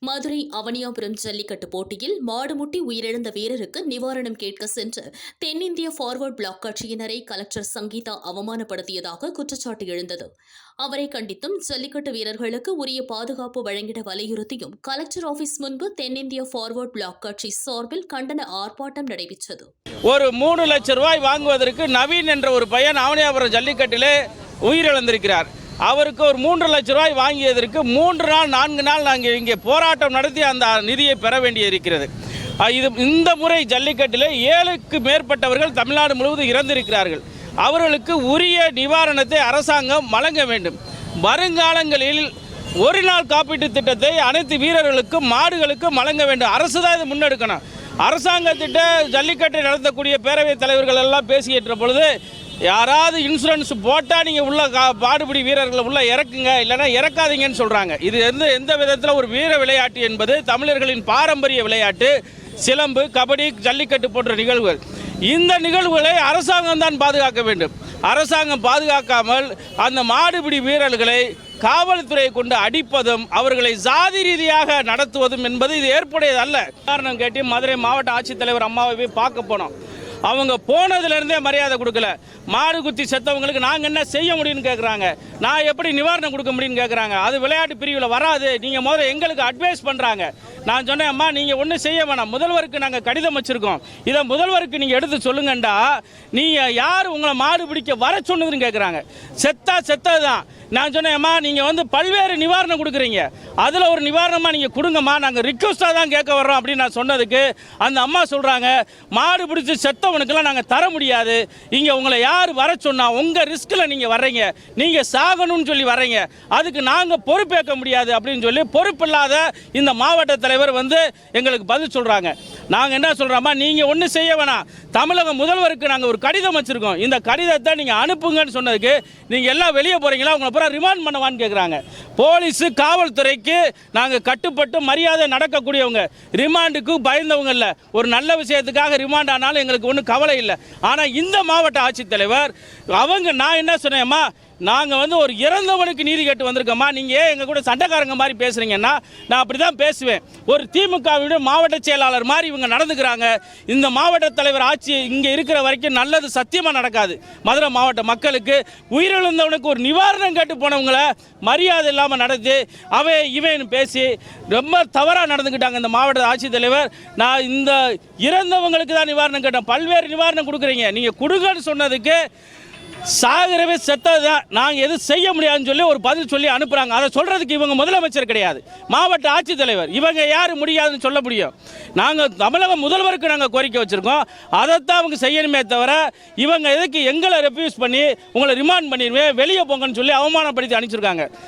மதுரை அவனியாபுரம் ஜல்லிக்கட்டு போட்டியில் மாடுமுட்டி உயிரிழந்த வீரருக்கு நிவாரணம் கேட்க சென்று தென்னிந்திய ஃபார்வர்ட் பிளாக் கட்சியினரை கலெக்டர் சங்கீதா அவமானப்படுத்தியதாக குற்றச்சாட்டு எழுந்தது. அவரை கண்டித்தும் ஜல்லிக்கட்டு வீரர்களுக்கு உரிய பாதுகாப்பு வழங்கிட வலியுறுத்தியும் கலெக்டர் ஆபீஸ் முன்பு தென்னிந்திய ஃபார்வர்ட் பிளாக் கட்சி சார்பில் கண்டன ஆர்ப்பாட்டம் நடைபெற்றது. ஒரு மூணு லட்சம் ரூபாய் வாங்குவதற்கு நவீன் என்ற ஒரு பையன் அவனியாபுரம் ஜல்லிக்கட்டிலே உயிரிழந்திருக்கிறார். அவருக்கு ஒரு மூன்று லட்சம் ரூபாய் வாங்கியதற்கு மூன்று நாள் நான்கு நாள் நாங்கள் இங்கே போராட்டம் நடத்தி அந்த நிதியை பெற வேண்டியிருக்கிறது. இருக்கிறது இது இந்த முறை ஜல்லிக்கட்டில் ஏழுக்கு மேற்பட்டவர்கள் தமிழ்நாடு முழுவதும் இறந்திருக்கிறார்கள். அவர்களுக்கு உரிய நிவாரணத்தை அரசாங்கம் வழங்க வேண்டும். வருங்காலங்களில் ஒரு நாள் காப்பீட்டு திட்டத்தை அனைத்து வீரர்களுக்கும் மாடுகளுக்கும் வழங்க வேண்டும். அரசு தான் இதை முன்னெடுக்கணும். அரசாங்கத்திட்ட ஜல்லிக்கட்டை நடத்தக்கூடிய பேரவைத் தலைவர்கள் எல்லாம் பேசுகின்ற பொழுது யாராவது இன்சூரன்ஸ் போட்டால் நீங்கள் உள்ள கா பாடுபிடி வீரர்களை உள்ள இறக்குங்க இல்லைன்னா இறக்காதீங்கன்னு சொல்கிறாங்க இது எந்த எந்த விதத்தில் ஒரு வீர விளையாட்டு என்பது தமிழர்களின் பாரம்பரிய விளையாட்டு சிலம்பு கபடி ஜல்லிக்கட்டு போன்ற நிகழ்வுகள். இந்த நிகழ்வுகளை அரசாங்கம் தான் பாதுகாக்க வேண்டும். அரசாங்கம் பாதுகாக்காமல் அந்த மாடுபிடி வீரர்களை காவல்துறை கொண்டு அடிப்பதும் அவர்களை சாதி ரீதியாக நடத்துவதும் என்பது இது ஏற்புடையது அல்ல காரணம் கேட்டு மதுரை மாவட்ட ஆட்சித்தலைவர் அம்மாவை போய் பார்க்க போனோம். அவங்க போனதுலேருந்தே மரியாதை கொடுக்கல. மாடு குத்தி செத்தவங்களுக்கு நாங்கள் என்ன செய்ய முடியும்னு கேட்குறாங்க நான் எப்படி நிவாரணம் கொடுக்க முடியும்னு கேட்குறாங்க அது விளையாட்டு பிரிவில் வராது. நீங்கள் முதல்ல எங்களுக்கு அட்வைஸ் பண்ணுறாங்க நான் சொன்னேன் அம்மா நீங்கள் ஒன்றும் செய்ய வேணாம். முதல்வருக்கு நாங்கள் கடிதம் வச்சுருக்கோம். இதை முதல்வருக்கு நீங்கள் எடுத்து சொல்லுங்கண்டா. நீங்கள் யார் உங்களை மாடு பிடிக்க வர சொன்னதுன்னு கேட்குறாங்க செத்தா செத்தது தான் நான் சொன்னேன்மா நீங்கள் வந்து பல்வேறு நிவாரணம் கொடுக்குறீங்க. அதில் ஒரு நிவாரணமாக நீங்கள் கொடுங்கம்மா. நாங்கள் ரிக்வஸ்ட்டாக தான் கேட்க வர்றோம் அப்படின்னு நான் சொன்னதுக்கு அந்த அம்மா சொல்கிறாங்க மாடு பிடிச்சி செத்தவனுக்கெல்லாம் நாங்கள் தர முடியாது. இங்கே உங்களை யார் வர சொன்னால் உங்கள் ரிஸ்கில் நீங்கள் வர்றீங்க. நீங்கள் சாகணும்னு சொல்லி வர்றீங்க. அதுக்கு நாங்கள் பொறுப்பேற்க முடியாது. அப்படின்னு சொல்லி பொறுப்பில்லாத இந்த மாவட்ட தலைவர் வந்து எங்களுக்கு பதில் சொல்கிறாங்க நாங்கள் என்ன சொல்கிறோம்மா நீங்கள் ஒன்றும் செய்ய வேணாம். தமிழக முதல்வருக்கு நாங்கள் ஒரு கடிதம் வச்சுருக்கோம். இந்த கடிதத்தை நீங்கள் அனுப்புங்கன்னு சொன்னதுக்கு நீங்கள் எல்லாம் வெளியே போகிறீங்களா உங்களை பூரா ரிமாண்ட் பண்ணவான்னு கேட்குறாங்க போலீஸு காவல்துறைக்கு நாங்கள் கட்டுப்பட்டு மரியாதை நடக்கக்கூடியவங்க. ரிமாண்டுக்கு பயந்தவங்க இல்லை. ஒரு நல்ல விஷயத்துக்காக ரிமாண்ட் ஆனாலும் எங்களுக்கு ஒன்றும் கவலை இல்லை. ஆனால் இந்த மாவட்ட ஆட்சித்தலைவர் அவங்க நான் என்ன சொன்னேம்மா நாங்கள் வந்து ஒரு இறந்தவனுக்கு நீதி கேட்டு வந்திருக்கோம்மா. நீங்கள் ஏன் எங்கள் கூட சண்டைக்காரங்க மாதிரி பேசுகிறீங்கன்னா நான் அப்படி தான் பேசுவேன். ஒரு திமுகவிட மாவட்ட செயலாளர் மாதிரி இவங்க நடந்துக்கிறாங்க. இந்த மாவட்ட தலைவர் ஆட்சி இங்கே இருக்கிற வரைக்கும் நல்லது சத்தியமாக நடக்காது. மதுரை மாவட்ட மக்களுக்கு உயிரிழந்தவனுக்கு ஒரு நிவாரணம் கேட்டு போனவங்கள மரியாதை இல்லாமல் இல்லாமல் நடத்தி அவன் இவன் பேசி ரொம்ப தவறாக நடந்துக்கிட்டாங்க இந்த மாவட்ட ஆட்சித்தலைவர் நான் இந்த இறந்தவங்களுக்கு தான் நிவாரணம் கேட்டேன். பல்வேறு நிவாரணம் கொடுக்குறீங்க. நீங்கள் கொடுங்கன்னு சொன்னதுக்கு சாகரவே செத்தது தான். நாங்கள் எதுவும் செய்ய முடியாதுன்னு சொல்லி ஒரு பதில் சொல்லி அனுப்புகிறாங்க அதை சொல்கிறதுக்கு இவங்க முதலமைச்சர் கிடையாது. மாவட்ட ஆட்சித்தலைவர் இவங்க யார் முடியாதுன்னு சொல்ல முடியும். நாங்கள் தமிழக முதல்வருக்கு நாங்கள் கோரிக்கை வச்சுருக்கோம். அதைத்தான் அவங்க செய்யணுமே தவிர இவங்க எதுக்கு எங்களை ரெஃப்யூஸ் பண்ணி உங்களை ரிமாண்ட் பண்ணிடுவேன் வெளியே போங்கன்னு சொல்லி அவமானப்படுத்தி அனுப்பிச்சிருக்காங்க.